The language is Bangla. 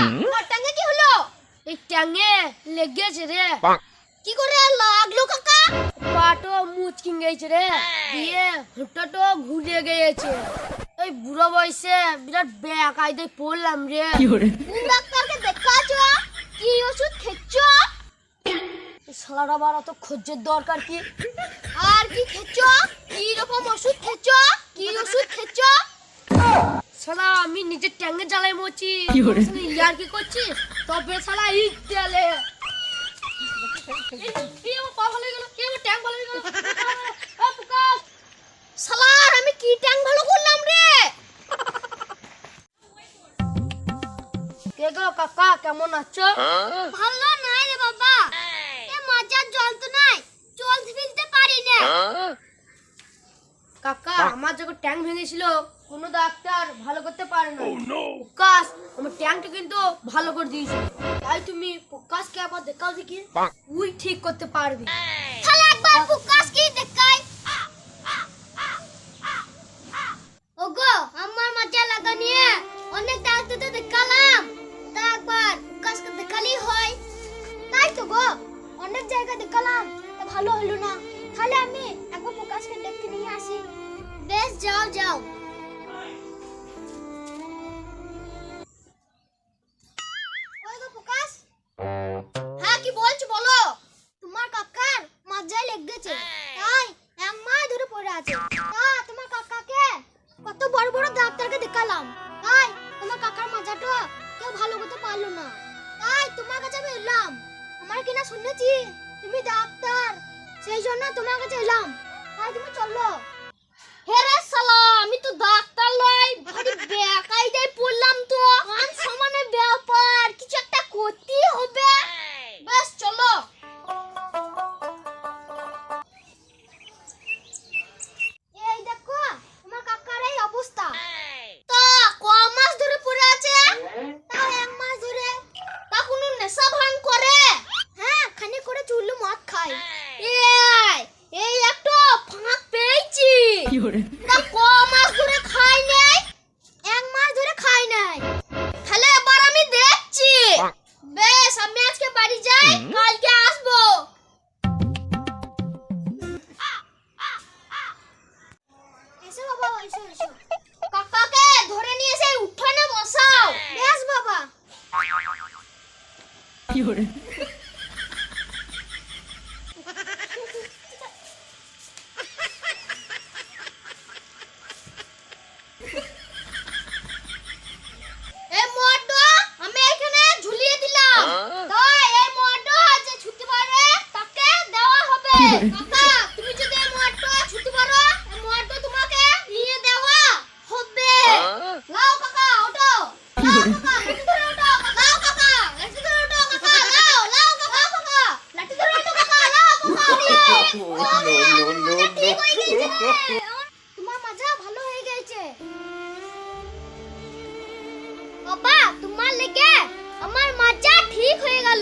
আমার কি হলো? এই ট্যাঙে লেগেছে রে। কি করে লাগল কাকা? পাটো মুচকি গেছে রে। দিয়ে হুটাটো ঘুরে গিয়েছে এই বুড়ো বয়সে বিরাট ব্যাকাইদে পড়লাম রে। ডাক্তারকে দেখাছো কি ওষুধ খেচ্ছো? আবার অত খোঁজের দরকার কি? আর কি খেচ্ছো? কি রকম ওষুধ খেচ্ছো? কি ওষুধ খেচ্ছো? আমি নিজের ট্যাঙ্গে জ্বালাই মরছি। ইয়ার কি করছি তবে সালা ইট শালার আমি কি ট্যাঙ্ক ভালো করলাম রে? কে গো কাকা কেমন আছো? ভালো নাই রে বাবা। এ মজার জল তো নাই চলতে ফিরতে পারি না। কাকা আমার যখন ট্যাঙ্ক ভেঙেছিল কোনো ডাক্তার ভালো করতে পারে না। প্রকাশ আমার ট্যাঙ্কটা কিন্তু ভালো করে দিয়েছিল তাই তুমি প্রকাশকে আবার দেখাও দেখি। উই ঠিক করতে পারবি। তাহলে একবার ফুকাস দেখাই। ওগো আমার মজা লাগা নিয়ে অনেক ডাক্তারদের দেখালাম। তা একবার দেখালি হয়। তাই তো গো অনেক জায়গা দেখালাম তা ভালো হলো না। তাহলে আমি একবার দেখতে নিয়ে আসি। বেশ, যাও যাও। হ্যাঁ কত বড় বড় ডাক্তারকে দেখালাম। তোমার কাকার মাজাটা কেউ ভালো করতে পারল না। তোমার কাছে আমি এলাম। আমার কিনা শুনেছি, তুমি ডাক্তার, সেই জন্য তোমার কাছে এলাম। তাই তুমি চলো হে রে সালা আমি তো তা ক মাস ধরে খাই নাই। এক মাস ধরে খাই নাই। তাহলে এবার আমি দেখছি। বেশ আমি আজকে বাড়ি যাই কালকে আসব। এসো বাবা এসো এসো। কাকাকে ধরে নিয়ে এসে উঠোনে বসাও। বেশ বাবা। এই মোটটা আমি এখানে ঝুলিয়ে দিলাম তাই এই মোটটা যে ছুটতে পারবে তাকে দেওয়া হবে কাকা তুমি যদি পারো তোমাকে নিয়ে দেওয়া হবে। কাকা ওঠো. তোমার মাজা ভালো হয়ে গেছে বাবা তোমার লেগে আমার মাজা ঠিক হয়ে গেল।